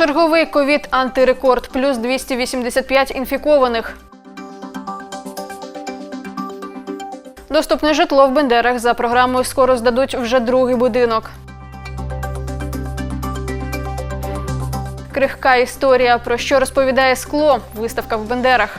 Черговий ковід антирекорд плюс 285 інфікованих. Доступне житло в Бендерах за програмою скоро здадуть вже другий будинок. Крихка історія про що розповідає скло. Виставка в Бендерах.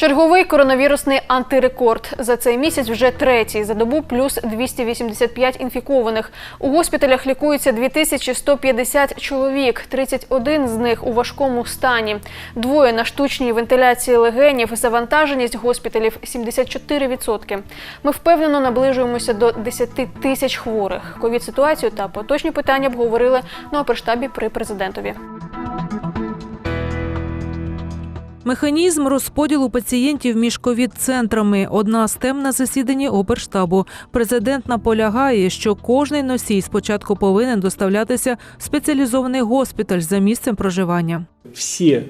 Черговий коронавірусний антирекорд. За цей місяць вже третій. За добу плюс 285 інфікованих. У госпіталях лікується 2150 чоловік. 31 з них у важкому стані. Двоє на штучній вентиляції легенів. Завантаженість госпіталів 74%. Ми впевнено наближуємося до 10 тисяч хворих. Ковід-ситуацію та поточні питання обговорили на оперштабі при президентові. Механізм розподілу пацієнтів між ковід-центрами – одна з тем на засіданні оперштабу. Президент наполягає, що кожний носій спочатку повинен доставлятися в спеціалізований госпіталь за місцем проживання. все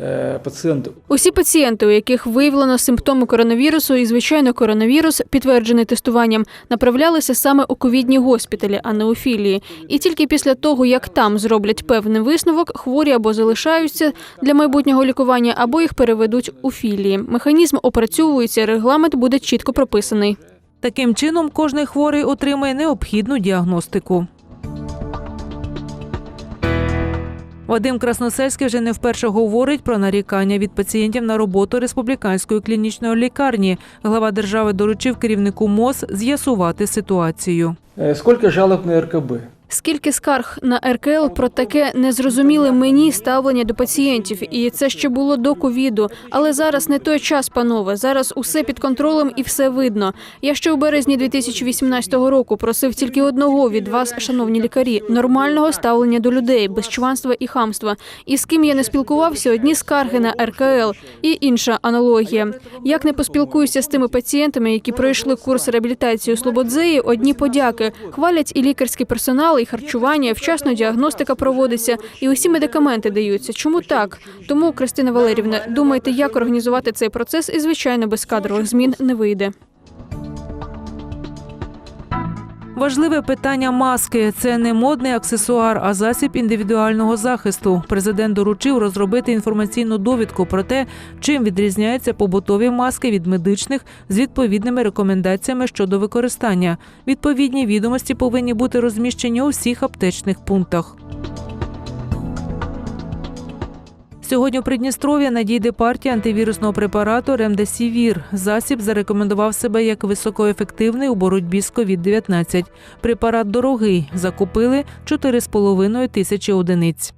э, пациенты Усі пацієнти, у яких виявлено симптоми коронавірусу і, звичайно, коронавірус, підтверджений тестуванням, направлялися саме у ковідні госпіталі, а не у філії. І тільки після того, як там зроблять певний висновок, хворі або залишаються для майбутнього лікування, або їх переведуть у філії. Механізм опрацьовується, регламент буде чітко прописаний. Таким чином, кожний хворий отримає необхідну діагностику. Вадим Красносельський вже не вперше говорить про нарікання від пацієнтів на роботу республіканської клінічної лікарні. Глава держави доручив керівнику МОЗ з'ясувати ситуацію. Скільки Сколько жалоб на РКБ? Скільки скарг на РКЛ про таке незрозуміле мені ставлення до пацієнтів, і це ще було до ковіду. Але зараз не той час, панове. Зараз усе під контролем і все видно. Я ще у березні 2018 року просив тільки одного від вас, шановні лікарі, нормального ставлення до людей, без чванства і хамства. І з ким я не спілкувався, одні скарги на РКЛ і інша аналогія. Як не поспілкуюся з тими пацієнтами, які пройшли курс реабілітації у Слободзеї, одні подяки хвалять і лікарський персонал, і харчування, і вчасно діагностика проводиться, і усі медикаменти даються. Чому так? Тому, Кристина Валерівна, думайте, як організувати цей процес, і звичайно, без кадрових змін не вийде. Важливе питання маски це не модний аксесуар, а засіб індивідуального захисту. Президент доручив розробити інформаційну довідку про те, чим відрізняються побутові маски від медичних з відповідними рекомендаціями щодо використання. Відповідні відомості повинні бути розміщені у всіх аптечних пунктах. Сьогодні у Придністров'я надійде партія антивірусного препарату Ремдесівір. Засіб зарекомендував себе як високоефективний у боротьбі з COVID-19. Препарат дорогий. Закупили 4,5 тисячі одиниць. –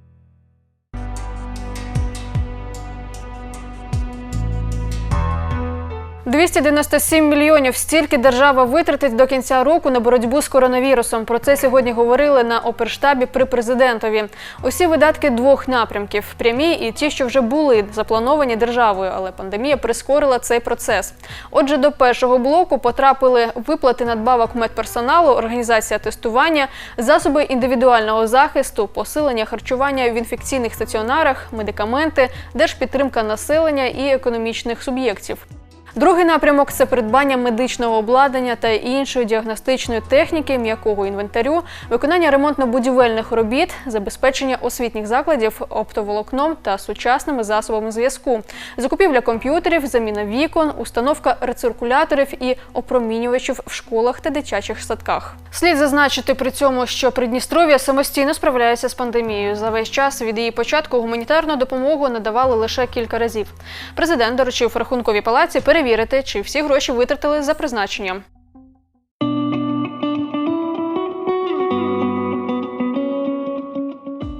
297 мільйонів стільки держава витратить до кінця року на боротьбу з коронавірусом. Про це сьогодні говорили на оперштабі при президентові. Усі видатки двох напрямків прямі і ті, що вже були заплановані державою, але пандемія прискорила цей процес. Отже, до першого блоку потрапили виплати надбавок медперсоналу, організація тестування, засоби індивідуального захисту, посилення харчування в інфекційних стаціонарах, медикаменти, держпідтримка населення і економічних суб'єктів. Другий напрямок це придбання медичного обладнання та іншої діагностичної техніки, м'якого інвентарю, виконання ремонтно-будівельних робіт, забезпечення освітніх закладів оптоволокном та сучасними засобами зв'язку, закупівля комп'ютерів, заміна вікон, установка рециркуляторів і опромінювачів в школах та дитячих садках. Слід зазначити при цьому, що Придністров'я самостійно справляється з пандемією. За весь час від її початку гуманітарну допомогу надавали лише кілька разів. Президент доручив рахунковій палаці перевірити, чи всі гроші витратили за призначенням.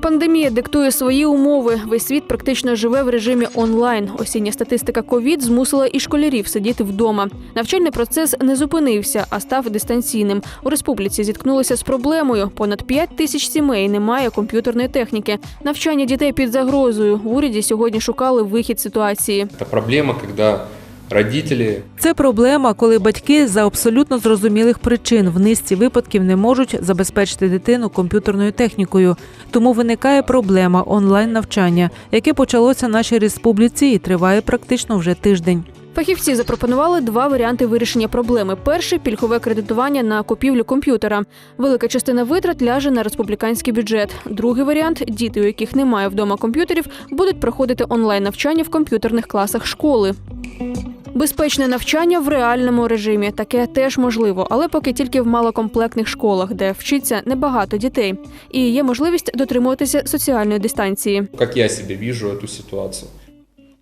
Пандемія диктує свої умови. Весь світ практично живе в режимі онлайн. Осіння статистика ковід змусила і школярів сидіти вдома. Навчальний процес не зупинився, а став дистанційним. У республіці зіткнулися з проблемою. Понад 5 тисяч сімей немає комп'ютерної техніки. Навчання дітей під загрозою. В уряді сьогодні шукали вихід ситуації. Это проблема, когда родители Це проблема, коли батьки за абсолютно зрозумілих причин в низці випадків не можуть забезпечити дитину комп'ютерною технікою. Тому виникає проблема онлайн навчання, яке почалося в нашій республіці і триває практично вже тиждень. Фахівці запропонували два варіанти вирішення проблеми. Перший пільгове кредитування на купівлю комп'ютера. Велика частина витрат ляже на республіканський бюджет. Другий варіант діти, у яких немає вдома комп'ютерів, будуть проходити онлайн навчання в комп'ютерних класах школи. Безпечне навчання в реальному режимі таке теж можливо, але поки тільки в малокомплектних школах, де вчиться небагато дітей, і є можливість дотримуватися соціальної дистанції. Як я себе бачу цю ситуацию.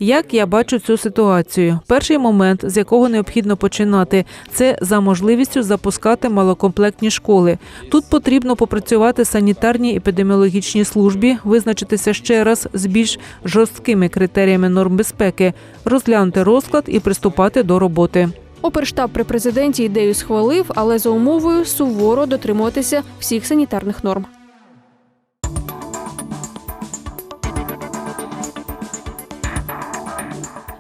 Як я бачу цю ситуацію? Перший момент, з якого необхідно починати, це за можливістю запускати малокомплектні школи. Тут потрібно попрацювати санітарній епідеміологічній службі, визначитися ще раз з більш жорсткими критеріями норм безпеки, розглянути розклад і приступати до роботи. Оперштаб при президенті ідею схвалив, але за умовою суворо дотримуватися всіх санітарних норм.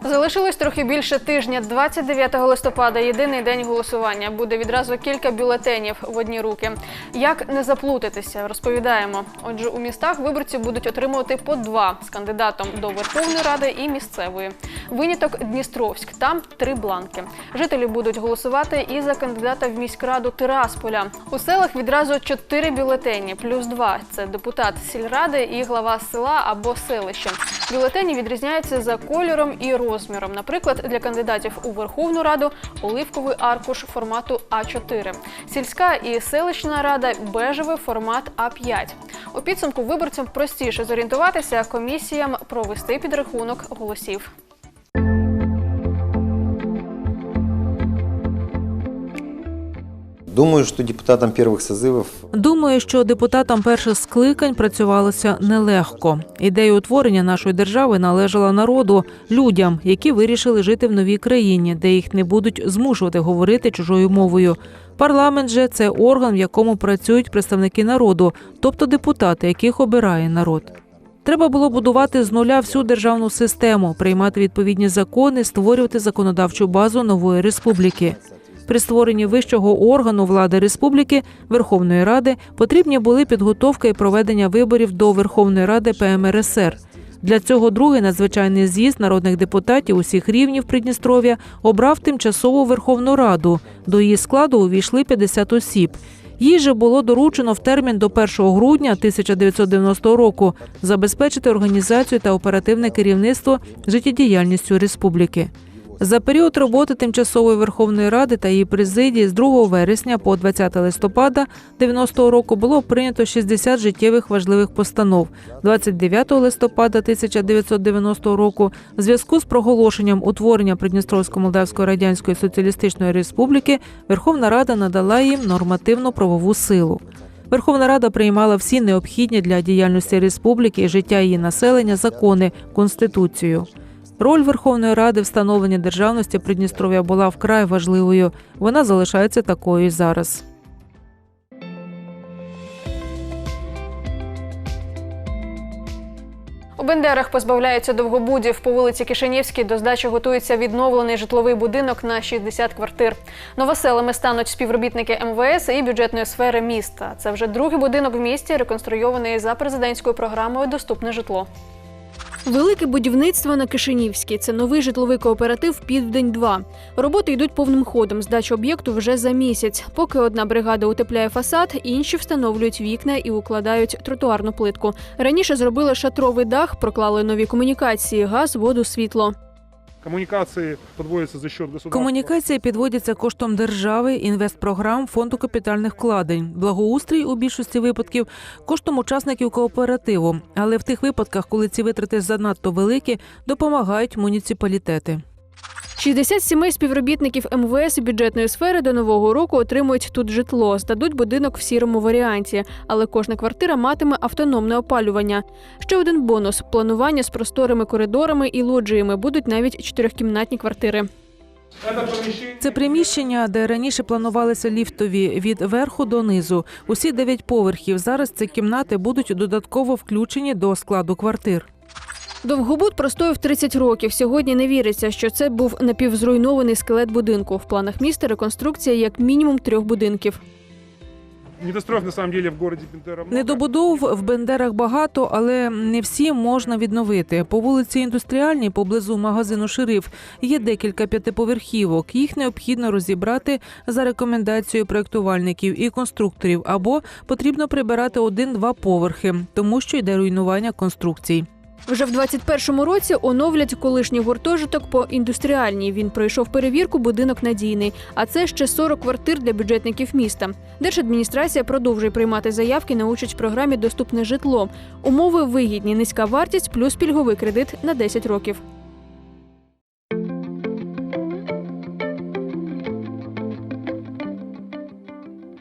Залишилось трохи більше тижня. 29 листопада єдиний день голосування. Буде відразу кілька бюлетенів в одні руки. Як не заплутатися, розповідаємо. Отже, у містах виборці будуть отримувати по два з кандидатом до Верховної Ради і місцевої. Виняток Дністровськ. Там три бланки. Жителі будуть голосувати і за кандидата в міськраду Тирасполя. У селах відразу чотири бюлетені, плюс два це депутат сільради і глава села або селища. Бюлетені відрізняються за кольором і розміром. Наприклад, для кандидатів у Верховну Раду оливковий аркуш формату А4. Сільська і селищна рада бежевий формат А5. У підсумку виборцям простіше зорієнтуватися, комісіям провести підрахунок голосів. Думаю, что депутатам первых созывов Думаю, що депутатам перших скликань працювалося нелегко. Ідея утворення нашої держави належала народу, людям, які вирішили жити в новій країні, де їх не будуть змушувати говорити чужою мовою. Парламент же це орган, в якому працюють представники народу, тобто депутати, яких обирає народ. Треба було будувати з нуля всю державну систему, приймати відповідні закони, створювати законодавчу базу нової республіки. При створенні вищого органу влади республіки Верховної Ради потрібні були підготовка і проведення виборів до Верховної Ради ПМРСР. Для цього другий надзвичайний з'їзд народних депутатів усіх рівнів Придністров'я обрав тимчасову Верховну Раду. До її складу увійшли 50 осіб. Їй же було доручено в термін до 1 грудня 1990 року забезпечити організацію та оперативне керівництво життєдіяльністю республіки. За період роботи тимчасової Верховної Ради та її президії з 2 вересня по 20 листопада 90 року було прийнято 60 життєвих важливих постанов. 29 листопада 1990 року в зв'язку з проголошенням утворення Придністровсько-Молдавської радянської соціалістичної республіки Верховна Рада надала їм нормативно-правову силу. Верховна Рада приймала всі необхідні для діяльності республіки і життя її населення закони, конституцію. Роль Верховної Ради в становленні державності Придністров'я була вкрай важливою. Вона залишається такою і зараз. У Бендерах позбавляються довгобудів. По вулиці Кишинівській до здачі готується відновлений житловий будинок на 60 квартир. Новоселами стануть співробітники МВС і бюджетної сфери міста. Це вже другий будинок в місті, реконструйований за президентською програмою Доступне житло. Велике будівництво на Кишинівській. Це новий житловий кооператив Південь 2 Роботи йдуть повним ходом. Здача об'єкту вже за місяць. Поки одна бригада утепляє фасад, інші встановлюють вікна і укладають тротуарну плитку. Раніше зробили шатровий дах, проклали нові комунікації, газ, воду, світло. Коммуникации підводяться за счет государства. Комунікація підводиться коштом держави, інвестпрограм, фонду капітальних вкладень, благоустрій у більшості випадків коштом учасників кооперативу. Але в тих випадках, коли ці витрати занадто великі, допомагають муніципалітети. 60 сімей співробітників МВС і бюджетної сфери до нового року отримують тут житло, здадуть будинок в сірому варіанті, але кожна квартира матиме автономне опалювання. Ще один бонус планування з просторими коридорами і лоджіями будуть навіть чотирьохкімнатні квартири. Це приміщення, де раніше планувалися ліфтові від верху до низу. Усі дев'ять поверхів. Зараз ці кімнати будуть додатково включені до складу квартир. Довгобуд простоїв 30 років. Сьогодні не віриться, що це був напівзруйнований скелет будинку. В планах міста реконструкція як мінімум трьох будинків. Недостроев на самом деле в городе Бендера много. Недобудов в Бендерах багато, але не всі можна відновити. По вулиці Індустріальній, поблизу магазину Шериф, є декілька п'ятиповерхівок. Їх необхідно розібрати за рекомендацією проєктувальників і конструкторів, або потрібно прибирати один-два поверхи, тому що йде руйнування конструкцій. Вже в 21-му році оновлять колишній гуртожиток по індустріальній. Він пройшов перевірку будинок надійний. А це ще 40 квартир для бюджетників міста. Держадміністрація продовжує приймати заявки на участь в програмі Доступне житло. Умови вигідні, низька вартість плюс пільговий кредит на 10 років.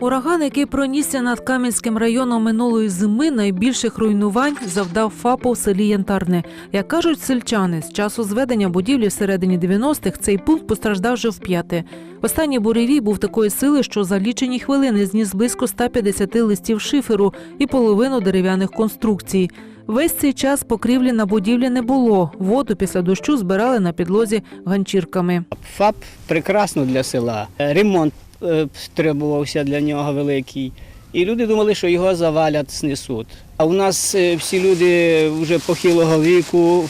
Ураган, який пронісся над Кам'янським районом минулої зими, найбільших руйнувань завдав ФАПу в селі Янтарне. Як кажуть сельчани, з часу зведення будівлі всередині 90-х цей пункт постраждав вже вп'яте. Останній буревій був такої сили, що за лічені хвилини зніс близько 150 листів шиферу і половину дерев'яних конструкцій. Весь цей час покрівлі на будівлі не було. Воду після дощу збирали на підлозі ганчірками. ФАП прекрасно для села. Ремонт требувався для нього великий. І люди думали, що його завалять, снесуть. А у нас е, всі люди вже похилого віку.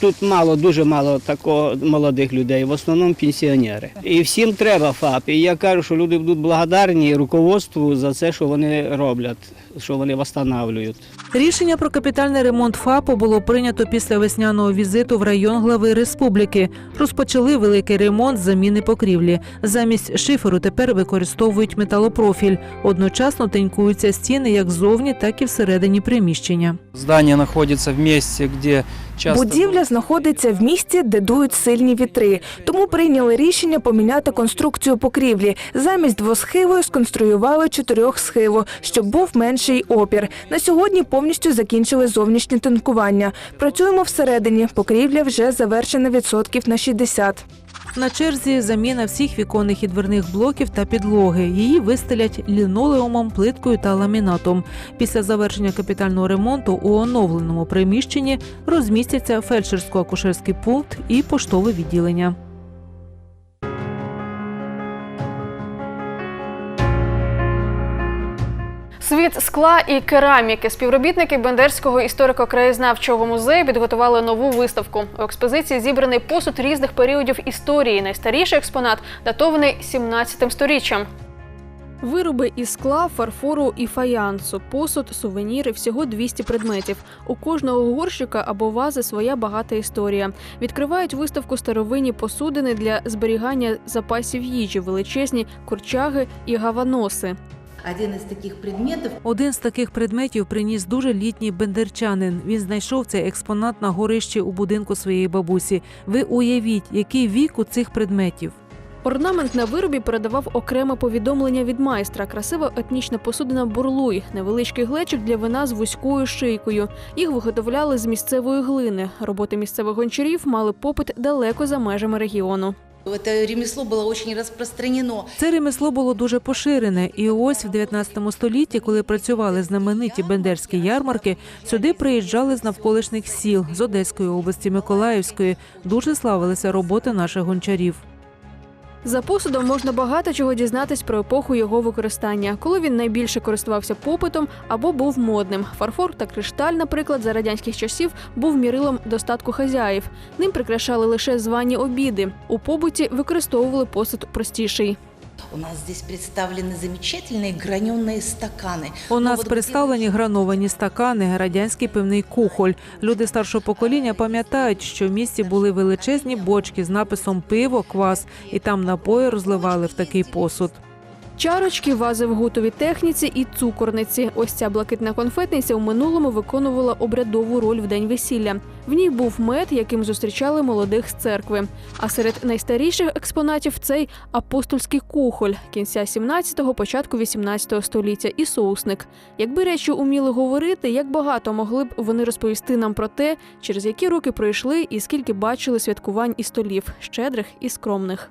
Тут мало, дуже мало такого молодих людей, в основному пенсіонери. І всім треба ФАП. І я кажу, що люди будуть благодарні руководству за це, що вони роблять, що вони встановлюють. Рішення про капітальний ремонт ФАПу було прийнято після весняного візиту в район глави республіки. Розпочали великий ремонт заміни покрівлі. Замість шиферу тепер використовують металопрофіль. Одночасно тенькуються стіни як ззовні, так і всередині приміщення. Здание находится в месте, где часто... Будівля знаходиться в місці, де дують сильні вітри. Тому прийняли рішення поміняти конструкцію покрівлі. Замість двосхивої сконструювали чотирьохсхиву, щоб був менший опір. На сьогодні повністю закінчили зовнішнє тонкування. Працюємо всередині. Покрівля вже завершена відсотків на 60. На черзі заміна всіх віконних і дверних блоків та підлоги. Її вистелять лінолеумом, плиткою та ламінатом. Після завершення капітального ремонту у оновленому приміщенні розмістяться фельдшерсько-акушерський пункт і поштове відділення. Скла і кераміки. Співробітники Бендерського історико-краєзнавчого музею підготували нову виставку. У експозиції зібраний посуд різних періодів історії. Найстаріший експонат датований 17 сторіччям. Вироби із скла, фарфору і фаянсу, посуд, сувеніри, всього 200 предметів. У кожного горщика або вази своя багата історія. Відкривають виставку старовинні посудини для зберігання запасів їжі, величезні курчаги і гаваноси. Один из таких предметов Один з таких предметів приніс дуже літній бендерчанин. Він знайшов цей експонат на горищі у будинку своєї бабусі. Ви уявіть, який вік у цих предметів. Орнамент на виробі передавав окреме повідомлення від майстра. Красива етнічна посудина бурлуй, невеличкий глечик для вина з вузькою шийкою. Їх виготовляли з місцевої глини. Роботи місцевих гончарів мали попит далеко за межами регіону. Это ремесло було дуже розпространено. Це ремесло було дуже поширене, і ось в 19 столітті, коли працювали знамениті бендерські ярмарки, сюди приїжджали з навколишніх сіл з Одеської області, Миколаївської. Дуже славилися роботи наших гончарів. За посудом можна багато чого дізнатись про епоху його використання, коли він найбільше користувався попитом або був модним. Фарфор та кришталь, наприклад, за радянських часів був мірилом достатку хазяїв. Ним прикрашали лише звані обіди. У побуті використовували посуд простіший. У нас здесь представлены замечательные граненые стаканы. У Ну, нас от представлені грановані стакани, радянський пивний кухоль. Люди старшого покоління пам'ятають, що в місті були величезні бочки з написом пиво, квас, і там напої розливали в такий посуд. Чарочки, вази в гутовій техніці і цукорниці. Ось ця блакитна конфетниця у минулому виконувала обрядову роль в день весілля. В ній був мед, яким зустрічали молодих з церкви. А серед найстаріших експонатів цей апостольський кухоль кінця 17-го, початку 18-го століття і соусник. Якби речі уміли говорити, як багато могли б вони розповісти нам про те, через які роки пройшли і скільки бачили святкувань і столів щедрих і скромних.